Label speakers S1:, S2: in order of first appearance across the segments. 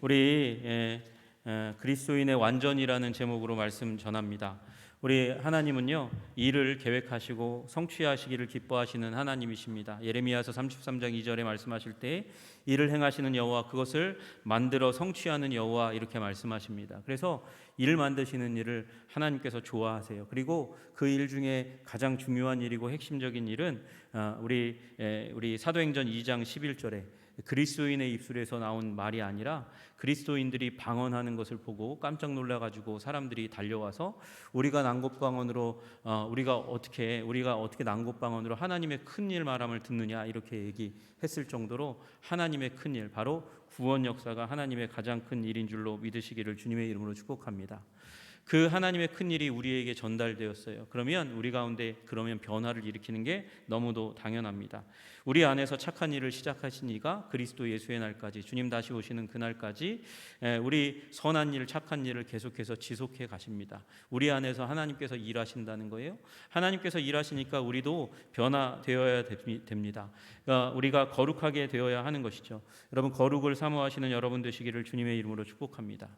S1: 우리 예, 예, 그리스도인의 완전이라는 제목으로 말씀 전합니다. 우리 하나님은요 일을 계획하시고 성취하시기를 기뻐하시는 하나님이십니다. 예레미야서 33장 2절에 말씀하실 때 일을 행하시는 여호와 그것을 만들어 성취하는 여호와 이렇게 말씀하십니다. 그래서 일을 만드시는 일을 하나님께서 좋아하세요. 그리고 그 일 중에 가장 중요한 일이고 핵심적인 일은 아, 우리 에, 우리 사도행전 2장 11절에 그리스도인의 입술에서 나온 말이 아니라 그리스도인들이 방언하는 것을 보고 깜짝 놀라가지고 사람들이 달려와서 우리가 난곳방언으로 어, 우리가 어떻게 우리가 어떻게 난곳방언으로 하나님의 큰일 말함을 듣느냐 이렇게 얘기했을 정도로 하나님의 큰일 바로 구원 역사가 하나님의 가장 큰 일인 줄로 믿으시기를 주님의 이름으로 축복합니다. 그 하나님의 큰 일이 우리에게 전달되었어요. 그러면 우리 가운데 그러면 변화를 일으키는 게 너무도 당연합니다. 우리 안에서 착한 일을 시작하신 이가 그리스도 예수의 날까지 주님 다시 오시는 그날까지 에, 우리 선한 일, 착한 일을 계속해서 지속해 가십니다. 우리 안에서 하나님께서 일하신다는 거예요. 하나님께서 일하시니까 우리도 변화되어야 됩니다. 어, 우리가 거룩하게 되어야 하는 것이죠. 여러분 거룩을 사모하시는 여러분 되시기를 주님의 이름으로 축복합니다.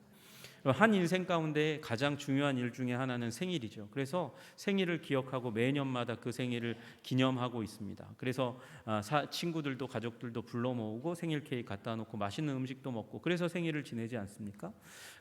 S1: 한 인생 가운데 가장 중요한 일 중에 하나는 생일이죠. 그래서 생일을 기억하고 매년마다 그 생일을 기념하고 있습니다. 그래서 아, 사, 친구들도 가족들도 불러 모으고 생일 케이크 갖다 놓고 맛있는 음식도 먹고 그래서 생일을 지내지 않습니까?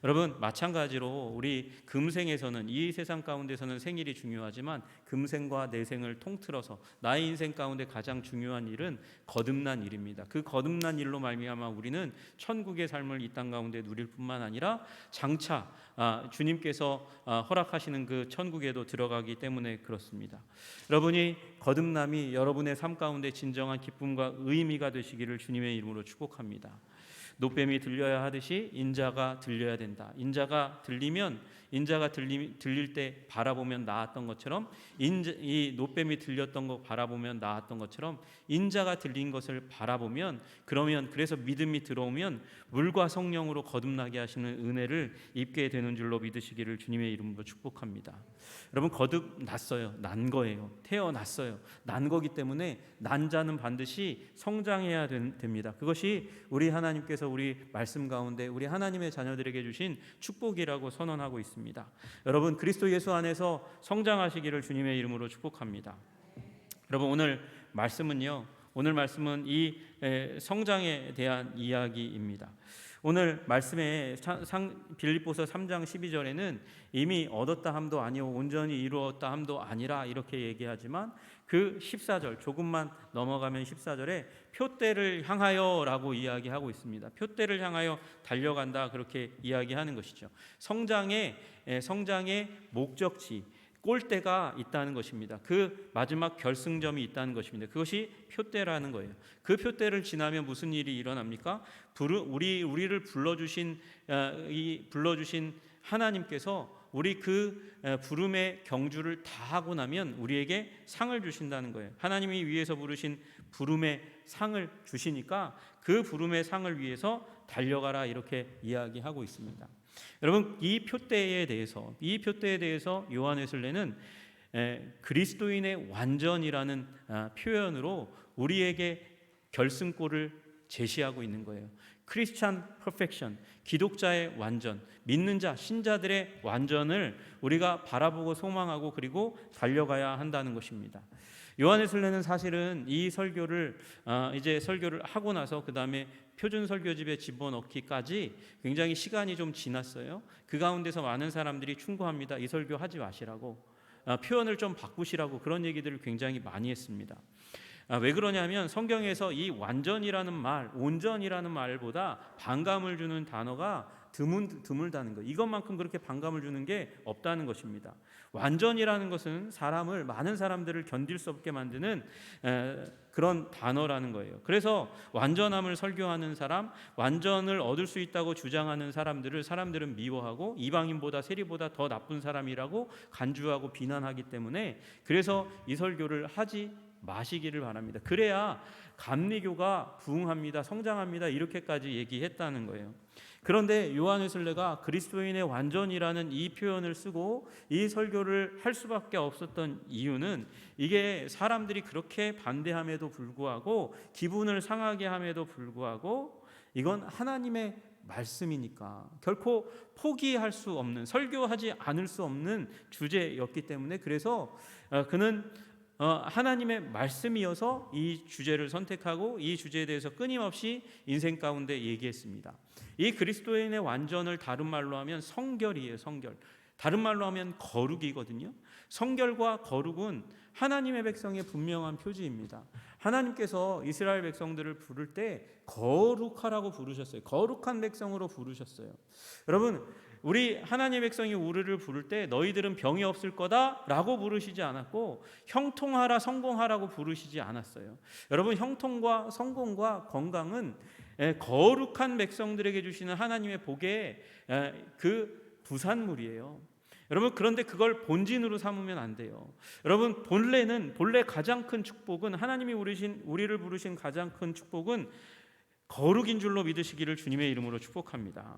S1: 여러분 마찬가지로 우리 금생에서는 이 세상 가운데서는 생일이 중요하지만 금생과 내생을 통틀어서 나의 인생 가운데 가장 중요한 일은 거듭난 일입니다. 그 거듭난 일로 말미암아 우리는 천국의 삶을 이 땅 가운데 누릴 뿐만 아니라 장차 아, 주님께서 아, 허락하시는 그 천국에도 들어가기 때문에 그렇습니다. 여러분이 거듭남이 여러분의 삶 가운데 진정한 기쁨과 의미가 되시기를 주님의 이름으로 축복합니다. 노뱀이 들려야 하듯이 인자가 들려야 된다. 인자가 들리면 인자가 들리, 들릴 때 바라보면 나았던 것처럼 인자, 이 노뱀이 들렸던 거 바라보면 나았던 것처럼 인자가 들린 것을 바라보면 그러면 그래서 믿음이 들어오면 물과 성령으로 거듭나게 하시는 은혜를 입게 되는 줄로 믿으시기를 주님의 이름으로 축복합니다. 여러분 거듭났어요. 난 거예요. 태어났어요. 난 거기 때문에 난 자는 반드시 성장해야 됩니다. 그것이 우리 하나님께서 우리 말씀 가운데 우리 하나님의 자녀들에게 주신 축복이라고 선언하고 있습니다. 여러분 그리스도 예수 안에서 성장하시기를 주님의 이름으로 축복합니다. 여러분 오늘 말씀은요. 오늘 말씀은 이 성장에 대한 이야기입니다. 오늘 말씀에 빌립보서 3장 12절에는 이미 얻었다 함도 아니요 온전히 이루었다 함도 아니라 이렇게 얘기하지만 그 14절 조금만 넘어가면 14절에 표대를 향하여라고 이야기하고 있습니다. 표대를 향하여 달려간다 그렇게 이야기하는 것이죠. 성장의 성장의 목적지 골대가 있다는 것입니다. 그 마지막 결승점이 있다는 것입니다. 그것이 표대라는 거예요. 그 표대를 지나면 무슨 일이 일어납니까? 우리 우리를 불러주신 어, 이 불러주신 하나님께서 우리 그 부름의 경주를 다 하고 나면 우리에게 상을 주신다는 거예요. 하나님이 위에서 부르신 부름의 상을 주시니까 그 부름의 상을 위해서 달려가라 이렇게 이야기하고 있습니다. 여러분 이 표대에 대해서 이 표대에 대해서 요한 웨슬레는 그리스도인의 완전이라는 아, 표현으로 우리에게 결승골을 제시하고 있는 거예요. 크리스찬 퍼펙션, 기독자의 완전, 믿는 자, 신자들의 완전을 우리가 바라보고 소망하고 그리고 달려가야 한다는 것입니다. 요한의술레는 사실은 이 설교를 아, 이제 설교를 하고 나서 그 다음에 표준 설교집에 집어넣기까지 굉장히 시간이 좀 지났어요. 그 가운데서 많은 사람들이 충고합니다. 이 설교 하지 마시라고 아, 표현을 좀 바꾸시라고 그런 얘기들을 굉장히 많이 했습니다. 아, 왜 그러냐면 성경에서 이 완전이라는 말, 온전이라는 말보다 반감을 주는 단어가 드문, 드물다는 것. 이것만큼 그렇게 반감을 주는 게 없다는 것입니다. 완전이라는 것은 사람을 많은 사람들을 견딜 수 없게 만드는 에, 그런 단어라는 거예요. 그래서 완전함을 설교하는 사람, 완전을 얻을 수 있다고 주장하는 사람들을 사람들은 미워하고 이방인보다 세리보다 더 나쁜 사람이라고 간주하고 비난하기 때문에 그래서 이 설교를 하지 마시기를 바랍니다. 그래야 감리교가 부흥합니다. 성장합니다. 이렇게까지 얘기했다는 거예요. 그런데 요한 웨슬레가 그리스도인의 완전이라는 이 표현을 쓰고 이 설교를 할 수밖에 없었던 이유는 이게 사람들이 그렇게 반대함에도 불구하고 기분을 상하게 함에도 불구하고 이건 하나님의 말씀이니까 결코 포기할 수 없는 설교하지 않을 수 없는 주제였기 때문에 그래서 어, 그는 어, 하나님의 말씀이어서 이 주제를 선택하고 이 주제에 대해서 끊임없이 인생 가운데 얘기했습니다. 이 그리스도인의 완전을 다른 말로 하면 성결이에요, 성결. 다른 말로 하면 거룩이거든요. 성결과 거룩은 하나님의 백성의 분명한 표지입니다. 하나님께서 이스라엘 백성들을 부를 때 거룩하라고 부르셨어요. 거룩한 백성으로 부르셨어요. 여러분, 우리 하나님의 백성이 우리를 부를 때 너희들은 병이 없을 거다라고 부르시지 않았고 형통하라 성공하라고 부르시지 않았어요. 여러분 형통과 성공과 건강은 에, 거룩한 백성들에게 주시는 하나님의 복의 에, 그 부산물이에요. 여러분 그런데 그걸 본진으로 삼으면 안 돼요. 여러분 본래는 본래 가장 큰 축복은 하나님이 우리신 우리를 부르신 가장 큰 축복은 거룩인 줄로 믿으시기를 주님의 이름으로 축복합니다.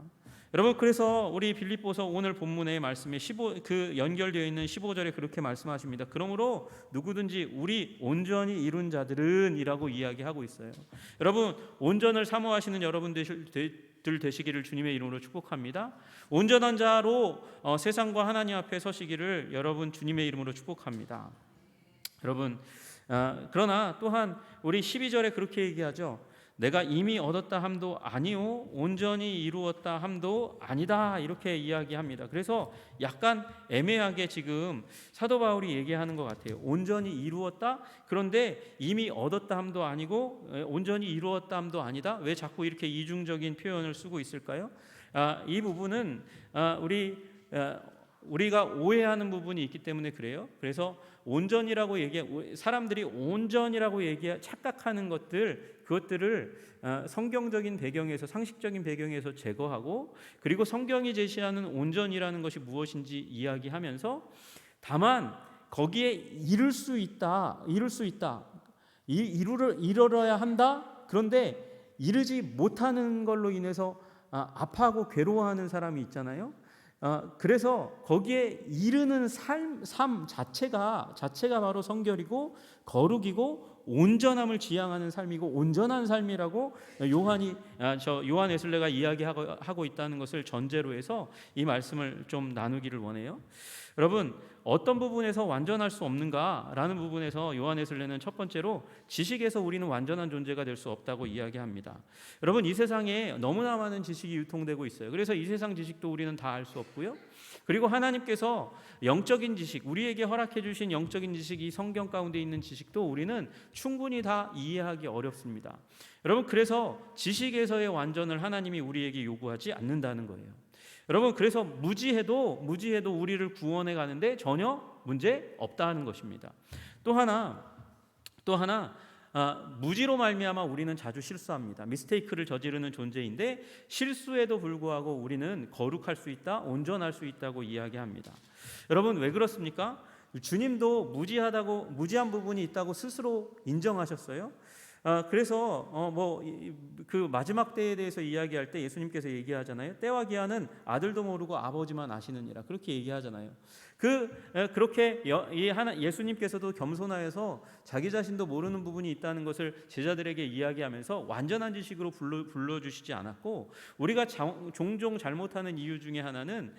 S1: 여러분 그래서 우리 빌립보서 오늘 본문의 말씀에 15, 그 연결되어 있는 15절에 그렇게 말씀하십니다. 그러므로 누구든지 우리 온전히 이룬 자들은이라고 이야기하고 있어요. 여러분 온전을 사모하시는 여러분 되실 들 되시기를 주님의 이름으로 축복합니다. 온전한 자로 어, 세상과 하나님 앞에 서시기를 여러분 주님의 이름으로 축복합니다. 여러분 아, 그러나 또한 우리 12절에 그렇게 얘기하죠. 내가 이미 얻었다 함도 아니요 온전히 이루었다 함도 아니다 이렇게 이야기합니다. 그래서 약간 애매하게 지금 사도 바울이 얘기하는 것 같아요. 온전히 이루었다 그런데 이미 얻었다 함도 아니고 온전히 이루었다 함도 아니다. 왜 자꾸 이렇게 이중적인 표현을 쓰고 있을까요? 아, 이 부분은 아, 우리 아, 우리가 오해하는 부분이 있기 때문에 그래요. 그래서 온전이라고 얘기 사람들이 온전이라고 얘기 착각하는 것들 그것들을 어, 성경적인 배경에서 상식적인 배경에서 제거하고 그리고 성경이 제시하는 온전이라는 것이 무엇인지 이야기하면서 다만 거기에 이룰 수 있다, 이룰 수 있다, 이루를 이뤄야 한다. 그런데 이르지 못하는 걸로 인해서 아, 아파하고 괴로워하는 사람이 있잖아요. 어, 그래서 거기에 이르는 삶, 삶 자체가 자체가 바로 성결이고 거룩이고 온전함을 지향하는 삶이고 온전한 삶이라고 요한이 아, 저 요한 에슬레가 이야기하고 하고 있다는 것을 전제로 해서 이 말씀을 좀 나누기를 원해요. 여러분 어떤 부분에서 완전할 수 없는가라는 부분에서 요한에슬레는 첫 번째로 지식에서 우리는 완전한 존재가 될 수 없다고 이야기합니다. 여러분 이 세상에 너무나 많은 지식이 유통되고 있어요. 그래서 이 세상 지식도 우리는 다 알 수 없고요. 그리고 하나님께서 영적인 지식, 우리에게 허락해 주신 영적인 지식이 성경 가운데 있는 지식도 우리는 충분히 다 이해하기 어렵습니다. 여러분 그래서 지식에서의 완전을 하나님이 우리에게 요구하지 않는다는 거예요. 여러분 그래서 무지해도 무지해도 우리를 구원해 가는데 전혀 문제 없다 하는 것입니다. 또 하나 또 하나 아, 무지로 말미암아 우리는 자주 실수합니다. 미스테이크를 저지르는 존재인데 실수에도 불구하고 우리는 거룩할 수 있다, 온전할 수 있다고 이야기합니다. 여러분 왜 그렇습니까? 주님도 무지하다고 무지한 부분이 있다고 스스로 인정하셨어요. 아, 그래서 어, 뭐그 마지막 때에 대해서 이야기할 때 예수님께서 얘기하잖아요. 때와 기한은 아들도 모르고 아버지만 아시느니라 그렇게 얘기하잖아요. 그 그렇게 예수님께서도 겸손하여서 자기 자신도 모르는 부분이 있다는 것을 제자들에게 이야기하면서 완전한 지식으로 불러 주시지 않았고 우리가 자, 종종 잘못하는 이유 중에 하나는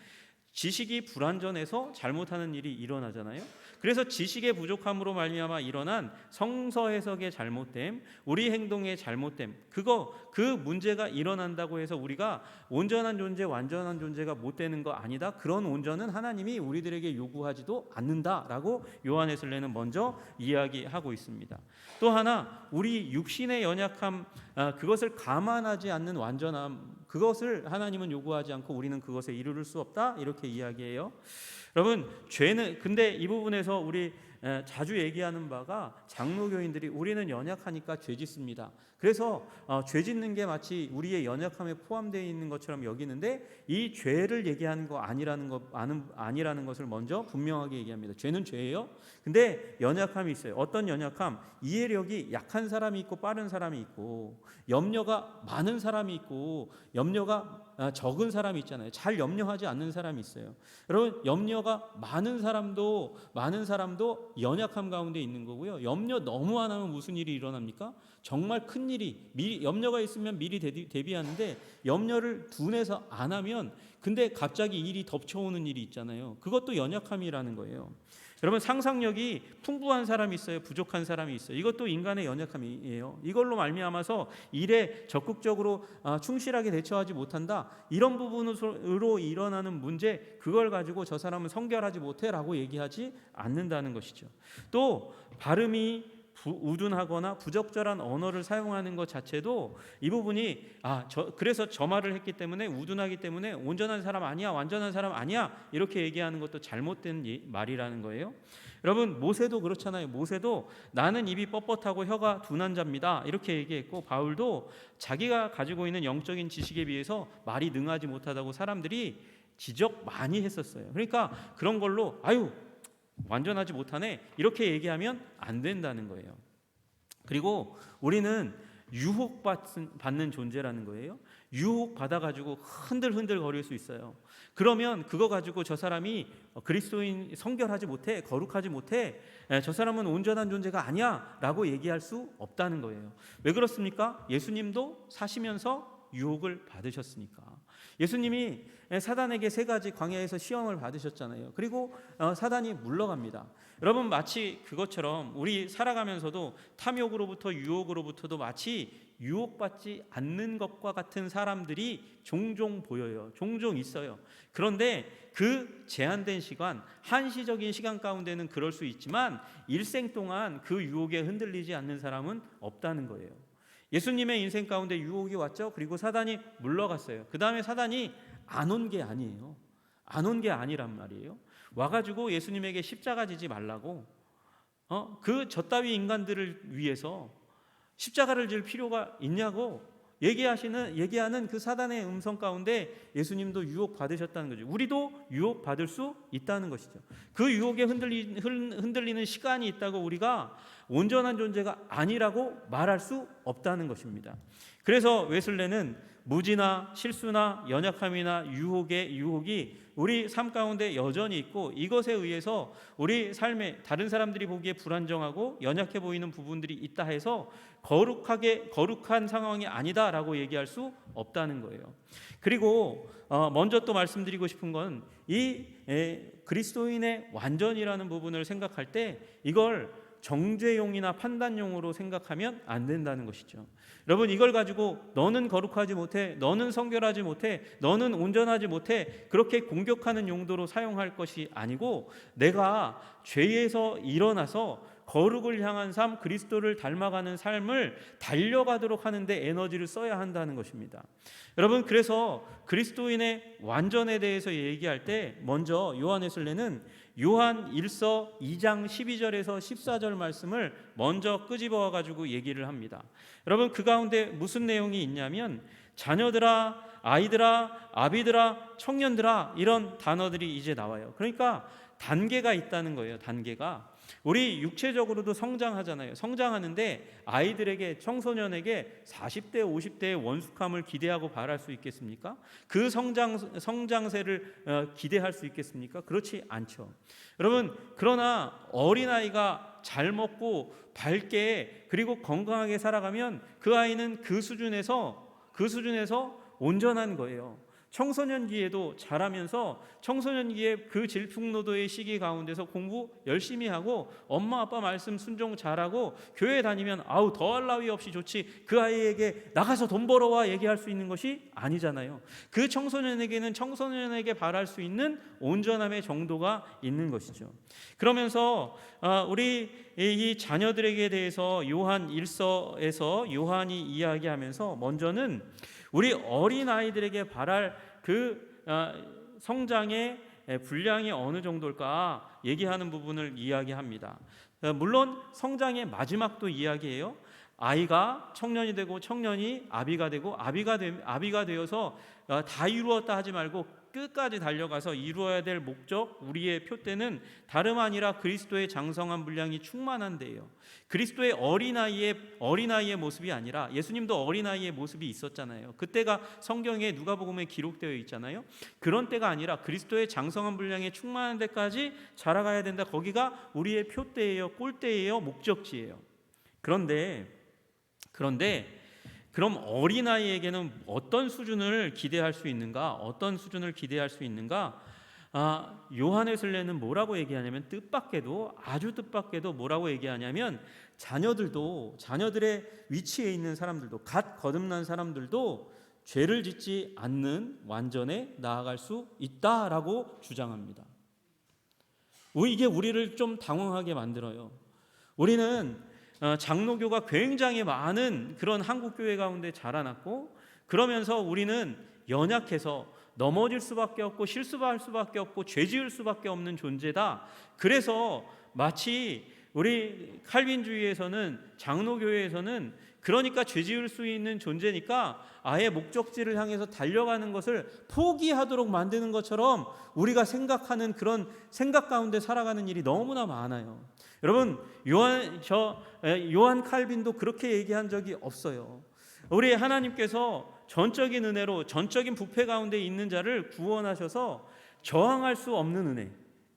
S1: 지식이 불완전해서 잘못하는 일이 일어나잖아요. 그래서 지식의 부족함으로 말미암아 일어난 성서 해석의 잘못됨, 우리 행동의 잘못됨, 그거 그 문제가 일어난다고 해서 우리가 온전한 존재, 완전한 존재가 못 되는 거 아니다. 그런 온전은 하나님이 우리들에게 요구하지도 않는다라고 요한에슬레는 먼저 이야기하고 있습니다. 또 하나 우리 육신의 연약함 아, 그것을 감안하지 않는 완전함 그것을 하나님은 요구하지 않고 우리는 그것에 이르를 수 없다 이렇게 이야기해요. 여러분 죄는 근데 이 부분에서 우리 자주 얘기하는 바가 장로교인들이 우리는 연약하니까 죄 짓습니다. 그래서 어, 죄 짓는 게 마치 우리의 연약함에 포함되어 있는 것처럼 여기는데 이 죄를 얘기하는 거 아니라는 거 아니라는 것을 먼저 분명하게 얘기합니다. 죄는 죄예요. 근데 연약함이 있어요. 어떤 연약함? 이해력이 약한 사람이 있고 빠른 사람이 있고 염려가 많은 사람이 있고 염려가 아, 적은 사람이 있잖아요. 잘 염려하지 않는 사람이 있어요. 여러분 염려가 많은 사람도 많은 사람도 연약함 가운데 있는 거고요. 염려 너무 안 하면 무슨 일이 일어납니까? 정말 큰 일이 미리 염려가 있으면 미리 대비, 대비하는데 염려를 둔해서 안 하면 근데 갑자기 일이 덮쳐오는 일이 있잖아요. 그것도 연약함이라는 거예요. 여러분 상상력이 풍부한 사람이 있어요. 부족한 사람이 있어요. 이것도 인간의 연약함이에요. 이걸로 말미암아서 일에 적극적으로 아, 충실하게 대처하지 못한다. 이런 부분으로 일어나는 문제 그걸 가지고 저 사람은 성결하지 못해라고 얘기하지 않는다는 것이죠. 또 발음이 부, 우둔하거나 부적절한 언어를 사용하는 것 자체도 이 부분이 아 저 그래서 저 말을 했기 때문에 우둔하기 때문에 온전한 사람 아니야 완전한 사람 아니야 이렇게 얘기하는 것도 잘못된 예- 말이라는 거예요. 여러분 모세도 그렇잖아요. 모세도 나는 입이 뻣뻣하고 혀가 둔한 자입니다. 이렇게 얘기했고 바울도 자기가 가지고 있는 영적인 지식에 비해서 말이 능하지 못하다고 사람들이 지적 많이 했었어요. 그러니까 그런 걸로 아유 완전하지 못하네 이렇게 얘기하면 안 된다는 거예요. 그리고 우리는 유혹받는 존재라는 거예요. 유혹 받아가지고 흔들흔들 거릴 수 있어요. 그러면 그거 가지고 저 사람이 그리스도인 성결하지 못해 거룩하지 못해 에, 저 사람은 온전한 존재가 아니야 라고 얘기할 수 없다는 거예요. 왜 그렇습니까? 예수님도 사시면서 유혹을 받으셨으니까. 예수님이 사단에게 세 가지 광야에서 시험을 받으셨잖아요. 그리고 어, 사단이 물러갑니다. 여러분 마치 그것처럼 우리 살아가면서도 탐욕으로부터 유혹으로부터도 마치 유혹받지 않는 것과 같은 사람들이 종종 보여요. 종종 있어요. 그런데 그 제한된 시간, 한시적인 시간 가운데는 그럴 수 있지만 일생 동안 그 유혹에 흔들리지 않는 사람은 없다는 거예요. 예수님의 인생 가운데 유혹이 왔죠. 그리고 사단이 물러갔어요. 그 다음에 사단이 안 온 게 아니에요. 안 온 게 아니란 말이에요. 와가지고 예수님에게 십자가 지지 말라고 어? 그 저따위 인간들을 위해서 십자가를 질 필요가 있냐고 얘기하시는 얘기하는 그 사단의 음성 가운데 예수님도 유혹 받으셨다는 거죠. 우리도 유혹 받을 수 있다는 것이죠. 그 유혹에 흔들리, 흔들리는 시간이 있다고 우리가 온전한 존재가 아니라고 말할 수 없다는 것입니다. 그래서 웨슬레는 무지나 실수나 연약함이나 유혹의 유혹이 우리 삶 가운데 여전히 있고 이것에 의해서 우리 삶에 다른 사람들이 보기에 불안정하고 연약해 보이는 부분들이 있다 해서 거룩하게 거룩한 상황이 아니다라고 얘기할 수 없다는 거예요. 그리고 어, 먼저 또 말씀드리고 싶은 건 이 그리스도인의 완전이라는 부분을 생각할 때 이걸 정죄용이나 판단용으로 생각하면 안 된다는 것이죠. 여러분 이걸 가지고 너는 거룩하지 못해, 너는 성결하지 못해, 너는 온전하지 못해 그렇게 공격하는 용도로 사용할 것이 아니고 내가 죄에서 일어나서 거룩을 향한 삶, 그리스도를 닮아가는 삶을 달려가도록 하는데 에너지를 써야 한다는 것입니다. 여러분 그래서 그리스도인의 완전에 대해서 얘기할 때 먼저 요한에슬레는 요한 1서 2장 12절에서 14절 말씀을 먼저 끄집어 가지고 얘기를 합니다. 여러분 그 가운데 무슨 내용이 있냐면 자녀들아 아이들아 아비들아 청년들아 이런 단어들이 이제 나와요. 그러니까 단계가 있다는 거예요. 단계가 우리 육체적으로도 성장하잖아요. 성장하는데 아이들에게 청소년에게 40대 50대의 원숙함을 기대하고 바랄 수 있겠습니까? 그 성장 성장세를 어, 기대할 수 있겠습니까? 그렇지 않죠. 여러분 그러나 어린 아이가 잘 먹고 밝게 그리고 건강하게 살아가면 그 아이는 그 수준에서 그 수준에서 온전한 거예요. 청소년기에도 자라면서 청소년기에 그 질풍노도의 시기 가운데서 공부 열심히 하고 엄마 아빠 말씀 순종 잘하고 교회 다니면 아우 더할 나위 없이 좋지 그 아이에게 나가서 돈 벌어와 얘기할 수 있는 것이 아니잖아요. 그 청소년에게는 청소년에게 바랄 수 있는 온전함의 정도가 있는 것이죠. 그러면서 아, 우리 이 자녀들에게 대해서 요한 1서에서 요한이 이야기하면서 먼저는 우리 어린 아이들에게 바랄 그 아, 성장의 분량이 어느 정도일까 얘기하는 부분을 이야기합니다. 어, 물론 성장의 마지막도 이야기해요. 아이가 청년이 되고 청년이 아비가 되고 아비가 되, 아비가 되어서 어, 다 이루었다 하지 말고 끝까지 달려가서 이루어야 될 목적 우리의 표대는 다름 아니라 그리스도의 장성한 분량이 충만한 데예요. 그리스도의 어린아이의 어린아이의 모습이 아니라 예수님도 어린아이의 모습이 있었잖아요. 그때가 성경에 누가복음에 기록되어 있잖아요. 그런 때가 아니라 그리스도의 장성한 분량에 충만한 데까지 자라가야 된다. 거기가 우리의 표대예요. 꼴대예요. 목적지예요. 그런데 그런데 그럼 어린아이에게는 어떤 수준을 기대할 수 있는가? 어떤 수준을 기대할 수 있는가? 아, 요한의 설레는 뭐라고 얘기하냐면 뜻밖에도 아주 뜻밖에도 뭐라고 얘기하냐면 자녀들도 자녀들의 위치에 있는 사람들도 갓 거듭난 사람들도 죄를 짓지 않는 완전에 나아갈 수 있다라고 주장합니다. 이게 우리를 좀 당황하게 만들어요. 우리는 어, 장로교가 굉장히 많은 그런 한국 교회 가운데 자라났고 그러면서 우리는 연약해서 넘어질 수밖에 없고 실수할 수밖에 없고 죄지을 수밖에 없는 존재다. 그래서 마치 우리 칼빈주의에서는 장로교회에서는 그러니까 죄지을 수 있는 존재니까 아예 목적지를 향해서 달려가는 것을 포기하도록 만드는 것처럼 우리가 생각하는 그런 생각 가운데 살아가는 일이 너무나 많아요. 여러분 요한 저 요한 칼빈도 그렇게 얘기한 적이 없어요. 우리 하나님께서 전적인 은혜로 전적인 부패 가운데 있는 자를 구원하셔서 저항할 수 없는 은혜,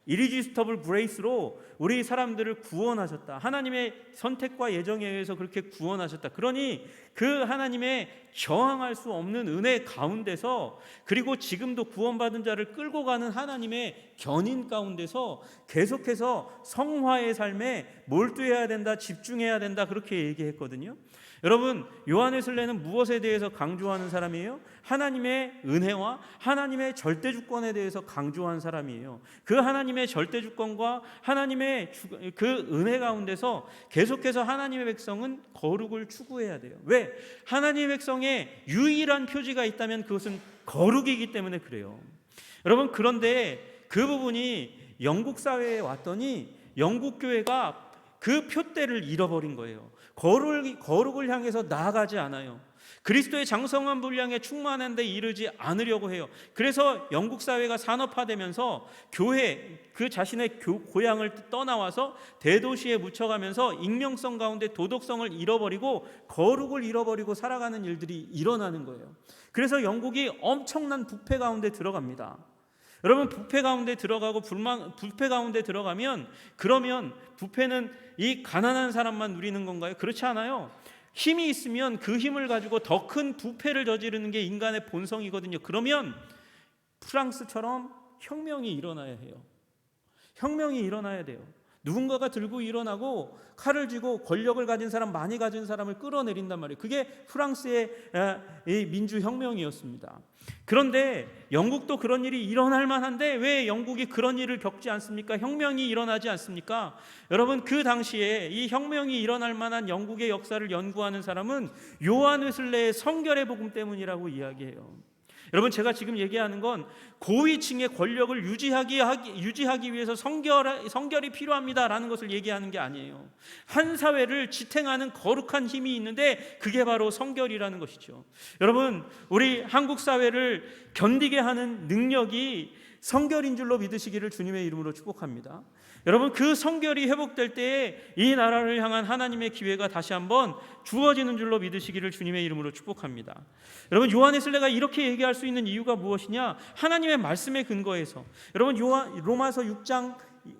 S1: 이리지스터블 브레이스로 우리 사람들을 구원하셨다. 하나님의 선택과 예정에 의해서 그렇게 구원하셨다. 그러니 그 하나님의 저항할 수 없는 은혜 가운데서 그리고 지금도 구원받은 자를 끌고 가는 하나님의 견인 가운데서 계속해서 성화의 삶에 몰두해야 된다, 집중해야 된다 그렇게 얘기했거든요. 여러분 요한의 슬레는 무엇에 대해서 강조하는 사람이에요? 하나님의 은혜와 하나님의 절대 주권에 대해서 강조한 사람이에요. 그 하나님의 절대 주권과 하나님의 그 은혜 가운데서 계속해서 하나님의 백성은 거룩을 추구해야 돼요. 왜? 하나님의 백성의 유일한 표지가 있다면 그것은 거룩이기 때문에 그래요. 여러분 그런데 그 부분이 영국 사회에 왔더니 영국 교회가 그 표대를 잃어버린 거예요. 거룩, 거룩을 향해서 나아가지 않아요. 그리스도의 장성한 분량에 충만한 데 이르지 않으려고 해요. 그래서 영국 사회가 산업화되면서 교회 그 자신의 교, 고향을 떠나와서 대도시에 묻혀가면서 익명성 가운데 도덕성을 잃어버리고 거룩을 잃어버리고 살아가는 일들이 일어나는 거예요. 그래서 영국이 엄청난 부패 가운데 들어갑니다. 여러분 부패 가운데 들어가고 불만 부패 가운데 들어가면 그러면 부패는 이 가난한 사람만 누리는 건가요? 그렇지 않아요. 힘이 있으면 그 힘을 가지고 더 큰 부패를 저지르는 게 인간의 본성이거든요. 그러면 프랑스처럼 혁명이 일어나야 해요. 혁명이 일어나야 돼요. 누군가가 들고 일어나고 칼을 쥐고 권력을 가진 사람 많이 가진 사람을 끌어내린단 말이에요. 그게 프랑스의 민주 혁명이었습니다. 그런데 영국도 그런 일이 일어날 만한데 왜 영국이 그런 일을 겪지 않습니까? 혁명이 일어나지 않습니까? 여러분 그 당시에 이 혁명이 일어날 만한 영국의 역사를 연구하는 사람은 요한 웨슬레의 성결의 복음 때문이라고 이야기해요. 여러분 제가 지금 얘기하는 건 고위층의 권력을 유지하기 유지하기 위해서 성결 성결이 필요합니다라는 것을 얘기하는 게 아니에요. 한 사회를 지탱하는 거룩한 힘이 있는데 그게 바로 성결이라는 것이죠. 여러분 우리 한국 사회를 견디게 하는 능력이 성결인 줄로 믿으시기를 주님의 이름으로 축복합니다. 여러분 그 성결이 회복될 때에 이 나라를 향한 하나님의 기회가 다시 한번 주어지는 줄로 믿으시기를 주님의 이름으로 축복합니다. 여러분 요한의 슬레가 이렇게 얘기할 수 있는 이유가 무엇이냐? 하나님의 말씀에 근거해서 여러분 요한 로마서 6장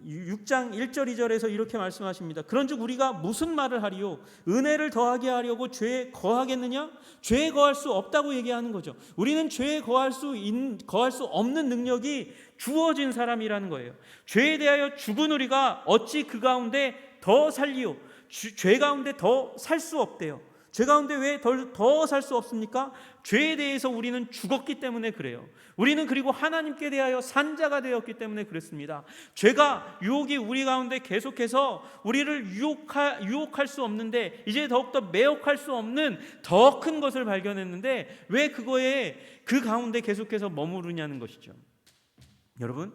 S1: 6장 1절 2절에서 이렇게 말씀하십니다. 그런즉 우리가 무슨 말을 하리요? 은혜를 더하게 하려고 죄에 거하겠느냐? 죄에 거할 수 없다고 얘기하는 거죠. 우리는 죄에 거할 수 인, 거할 수 없는 능력이 주어진 사람이라는 거예요. 죄에 대하여 죽은 우리가 어찌 그 가운데 더 살리요? 주, 죄 가운데 더 살 수 없대요. 죄 가운데 왜 더 살 수 없습니까? 죄에 대해서 우리는 죽었기 때문에 그래요. 우리는 그리고 하나님께 대하여 산자가 되었기 때문에 그렇습니다. 죄가 유혹이 우리 가운데 계속해서 우리를 유혹하, 유혹할 수 없는데 이제 더욱더 매혹할 수 없는 더 큰 것을 발견했는데 왜 그거에 그 가운데 계속해서 머무르냐는 것이죠. 여러분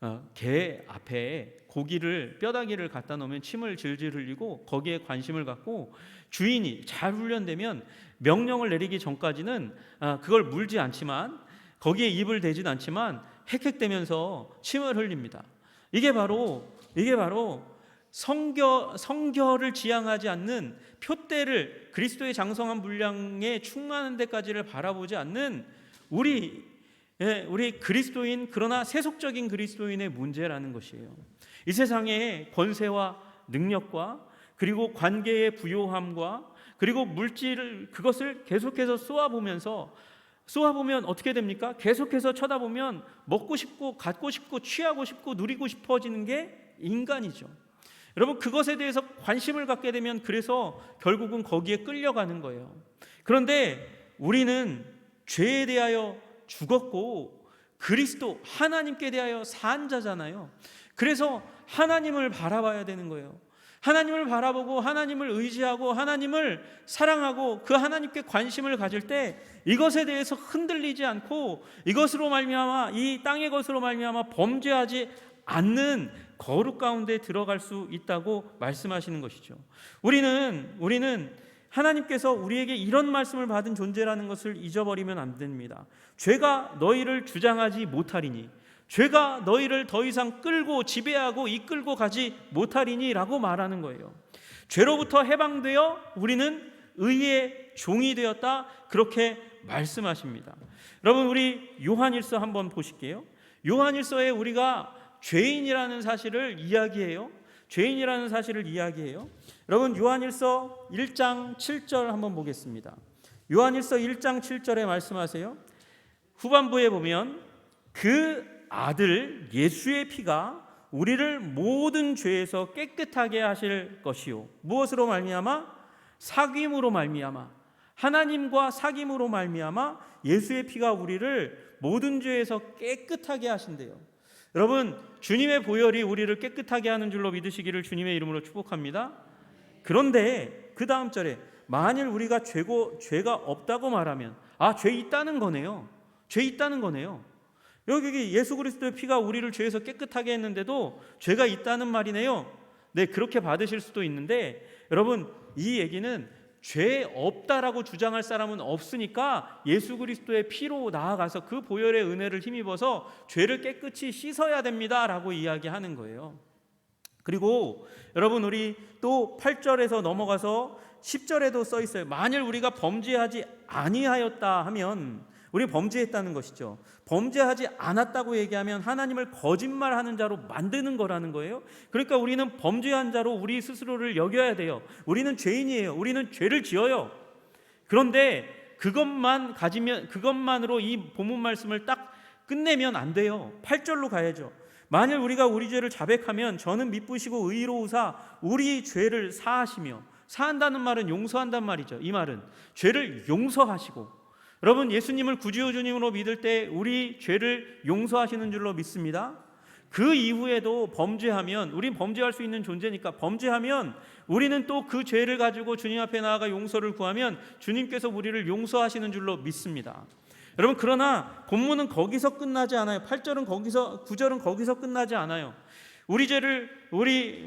S1: 어, 개 앞에 고기를 뼈다귀를 갖다 놓으면 침을 질질 흘리고 거기에 관심을 갖고 주인이 잘 훈련되면 명령을 내리기 전까지는 아, 그걸 물지 않지만 거기에 입을 대진 않지만 헥헥대면서 침을 흘립니다. 이게 바로 이게 바로 성겨 성결을 지향하지 않는 표대를 그리스도의 장성한 분량에 충만한 데까지를 바라보지 않는 우리 예, 우리 그리스도인 그러나 세속적인 그리스도인의 문제라는 것이에요. 이 세상의 권세와 능력과 그리고 관계의 부요함과 그리고 물질을 그것을 계속해서 쏘아 보면서 쏘아 보면 어떻게 됩니까? 계속해서 쳐다보면 먹고 싶고 갖고 싶고 취하고 싶고 누리고 싶어지는 게 인간이죠. 여러분 그것에 대해서 관심을 갖게 되면 그래서 결국은 거기에 끌려가는 거예요. 그런데 우리는 죄에 대하여 죽었고 그리스도 하나님께 대하여 산 자잖아요. 그래서 하나님을 바라봐야 되는 거예요. 하나님을 바라보고 하나님을 의지하고 하나님을 사랑하고 그 하나님께 관심을 가질 때 이것에 대해서 흔들리지 않고 이것으로 말미암아 이 땅의 것으로 말미암아 범죄하지 않는 거룩 가운데 들어갈 수 있다고 말씀하시는 것이죠. 우리는 우리는 하나님께서 우리에게 이런 말씀을 받은 존재라는 것을 잊어버리면 안 됩니다. 죄가 너희를 주장하지 못하리니 죄가 너희를 더 이상 끌고 지배하고 이끌고 가지 못하리니라고 말하는 거예요. 죄로부터 해방되어 우리는 의의 종이 되었다 그렇게 말씀하십니다. 여러분 우리 요한일서 한번 보실게요. 요한일서에 우리가 죄인이라는 사실을 이야기해요. 죄인이라는 사실을 이야기해요. 여러분 요한일서 1장 7절 한번 보겠습니다. 요한일서 1장 7절에 말씀하세요. 후반부에 보면 그 아들 예수의 피가 우리를 모든 죄에서 깨끗하게 하실 것이요 무엇으로 말미암아 사귐으로 말미암아 하나님과 사귐으로 말미암아 예수의 피가 우리를 모든 죄에서 깨끗하게 하신대요. 여러분 주님의 보혈이 우리를 깨끗하게 하는 줄로 믿으시기를 주님의 이름으로 축복합니다. 그런데 그 다음 절에 만일 우리가 죄고 죄가 없다고 말하면 아 죄 있다는 거네요. 죄 있다는 거네요. 여기 예수 그리스도의 피가 우리를 죄에서 깨끗하게 했는데도 죄가 있다는 말이네요. 네, 그렇게 받으실 수도 있는데 여러분 이 얘기는 죄 없다라고 주장할 사람은 없으니까 예수 그리스도의 피로 나아가서 그 보혈의 은혜를 힘입어서 죄를 깨끗이 씻어야 됩니다라고 이야기하는 거예요. 그리고 여러분 우리 또 8절에서 넘어가서 10절에도 써 있어요. 만일 우리가 범죄하지 아니하였다 하면 우리 범죄했다는 것이죠. 범죄하지 않았다고 얘기하면 하나님을 거짓말하는 자로 만드는 거라는 거예요. 그러니까 우리는 범죄한 자로 우리 스스로를 여겨야 돼요. 우리는 죄인이에요. 우리는 죄를 지어요. 그런데 그것만 가지면 그것만으로 이 본문 말씀을 딱 끝내면 안 돼요. 8절로 가야죠. 만일 우리가 우리 죄를 자백하면 저는 미쁘시고 의로우사 우리 죄를 사하시며 사한다는 말은 용서한단 말이죠. 이 말은 죄를 용서하시고 여러분 예수님을 구주요 주님으로 믿을 때 우리 죄를 용서하시는 줄로 믿습니다. 그 이후에도 범죄하면 우린 범죄할 수 있는 존재니까 범죄하면 우리는 또 그 죄를 가지고 주님 앞에 나아가 용서를 구하면 주님께서 우리를 용서하시는 줄로 믿습니다. 여러분 그러나 본문은 거기서 끝나지 않아요. 8절은 거기서 9절은 거기서 끝나지 않아요. 우리 죄를 우리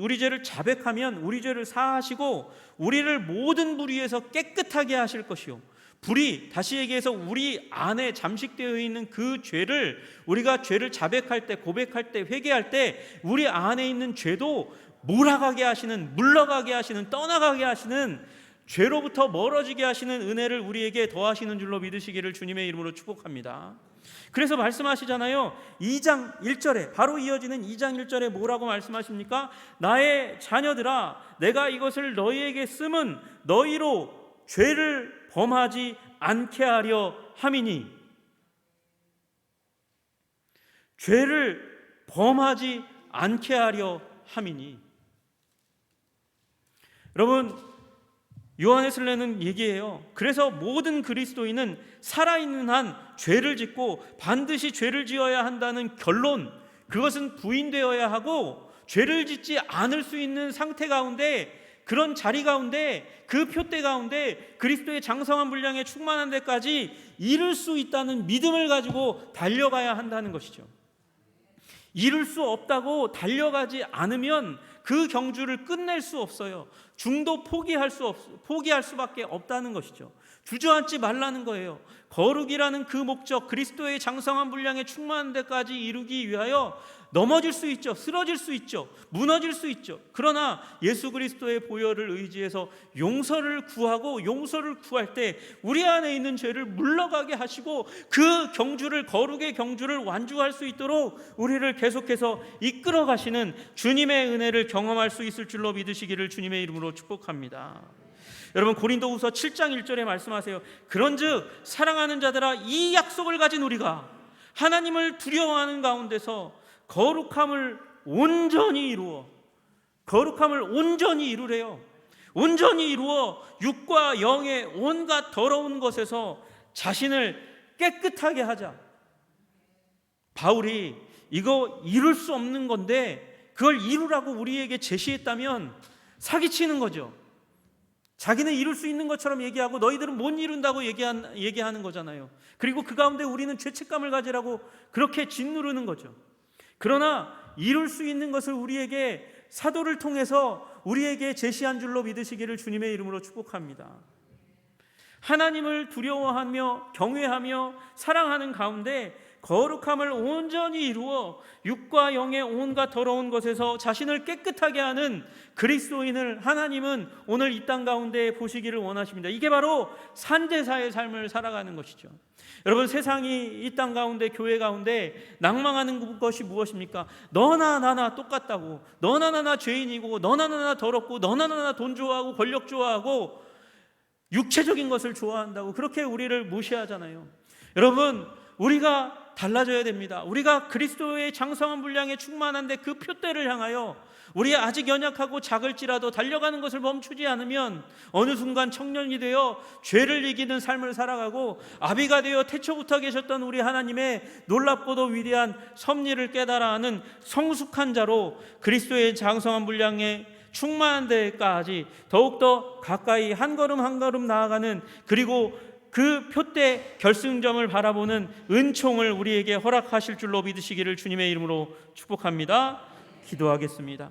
S1: 우리 죄를 자백하면 우리 죄를 사하시고 우리를 모든 불의에서 깨끗하게 하실 것이요. 불이 다시 얘기해서 우리 안에 잠식되어 있는 그 죄를 우리가 죄를 자백할 때 고백할 때 회개할 때 우리 안에 있는 죄도 몰아가게 하시는 물러가게 하시는 떠나가게 하시는 죄로부터 멀어지게 하시는 은혜를 우리에게 더하시는 줄로 믿으시기를 주님의 이름으로 축복합니다. 그래서 말씀하시잖아요. 2장 1절에 바로 이어지는 2장 1절에 뭐라고 말씀하십니까? 나의 자녀들아 내가 이것을 너희에게 쓰면 너희로 죄를 범하지 않게 하려 함이니 죄를 범하지 않게 하려 함이니 여러분 요한에슬레는 얘기해요. 그래서 모든 그리스도인은 살아있는 한 죄를 짓고 반드시 죄를 지어야 한다는 결론 그것은 부인되어야 하고 죄를 짓지 않을 수 있는 상태 가운데 그런 자리 가운데 그 표대 가운데 그리스도의 장성한 분량에 충만한 데까지 이룰 수 있다는 믿음을 가지고 달려가야 한다는 것이죠. 이룰 수 없다고 달려가지 않으면 그 경주를 끝낼 수 없어요. 중도 포기할 수 없, 포기할 수밖에 없다는 것이죠. 주저앉지 말라는 거예요. 거룩이라는 그 목적, 그리스도의 장성한 분량에 충만한 데까지 이루기 위하여 넘어질 수 있죠. 쓰러질 수 있죠. 무너질 수 있죠. 그러나 예수 그리스도의 보혈을 의지해서 용서를 구하고 용서를 구할 때 우리 안에 있는 죄를 물러가게 하시고 그 경주를 거룩의 경주를 완주할 수 있도록 우리를 계속해서 이끌어 가시는 주님의 은혜를 경험할 수 있을 줄로 믿으시기를 주님의 이름으로 축복합니다. 여러분 고린도후서 7장 1절에 말씀하세요. 그런즉 사랑하는 자들아 이 약속을 가진 우리가 하나님을 두려워하는 가운데서 거룩함을 온전히 이루어 거룩함을 온전히 이루래요. 온전히 이루어 육과 영의 온갖 더러운 것에서 자신을 깨끗하게 하자. 바울이 이거 이룰 수 없는 건데 그걸 이루라고 우리에게 제시했다면 사기치는 거죠. 자기는 이룰 수 있는 것처럼 얘기하고 너희들은 못 이룬다고 얘기한, 얘기하는 거잖아요. 그리고 그 가운데 우리는 죄책감을 가지라고 그렇게 짓누르는 거죠. 그러나 이룰 수 있는 것을 우리에게 사도를 통해서 우리에게 제시한 줄로 믿으시기를 주님의 이름으로 축복합니다. 하나님을 두려워하며 경외하며 사랑하는 가운데 거룩함을 온전히 이루어 육과 영의 온갖 더러운 것에서 자신을 깨끗하게 하는 그리스도인을 하나님은 오늘 이 땅 가운데 보시기를 원하십니다. 이게 바로 산제사의 삶을 살아가는 것이죠. 여러분 세상이 이 땅 가운데 교회 가운데 낭망하는 것이 무엇입니까? 너나 나나 똑같다고 너나 나나 죄인이고 너나 나나 더럽고 너나 나나 돈 좋아하고 권력 좋아하고 육체적인 것을 좋아한다고 그렇게 우리를 무시하잖아요. 여러분 우리가 달라져야 됩니다. 우리가 그리스도의 장성한 분량에 충만한데 그 표대를 향하여 우리 아직 연약하고 작을지라도 달려가는 것을 멈추지 않으면 어느 순간 청년이 되어 죄를 이기는 삶을 살아가고 아비가 되어 태초부터 계셨던 우리 하나님의 놀랍고도 위대한 섭리를 깨달아 하는 성숙한 자로 그리스도의 장성한 분량에 충만한 데까지 더욱더 가까이 한 걸음 한 걸음 나아가는 그리고 그 표대 결승점을 바라보는 은총을 우리에게 허락하실 줄로 믿으시기를 주님의 이름으로 축복합니다. 기도하겠습니다.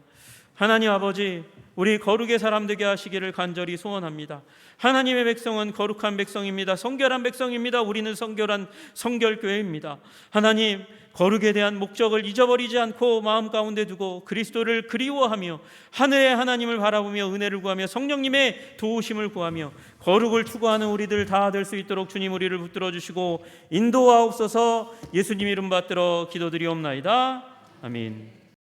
S1: 하나님 아버지, 우리 거룩의 사람 되게 하시기를 간절히 소원합니다. 하나님의 백성은 거룩한 백성입니다. 성결한 백성입니다. 우리는 성결한 성결교회입니다. 하나님, 거룩에 대한 목적을 잊어버리지 않고 마음 가운데 두고 그리스도를 그리워하며 하늘의 하나님을 바라보며 은혜를 구하며 성령님의 도우심을 구하며 거룩을 추구하는 우리들 다 될 수 있도록 주님 우리를 붙들어 주시고 인도하옵소서 예수님 이름 받들어 기도드리옵나이다. 아멘.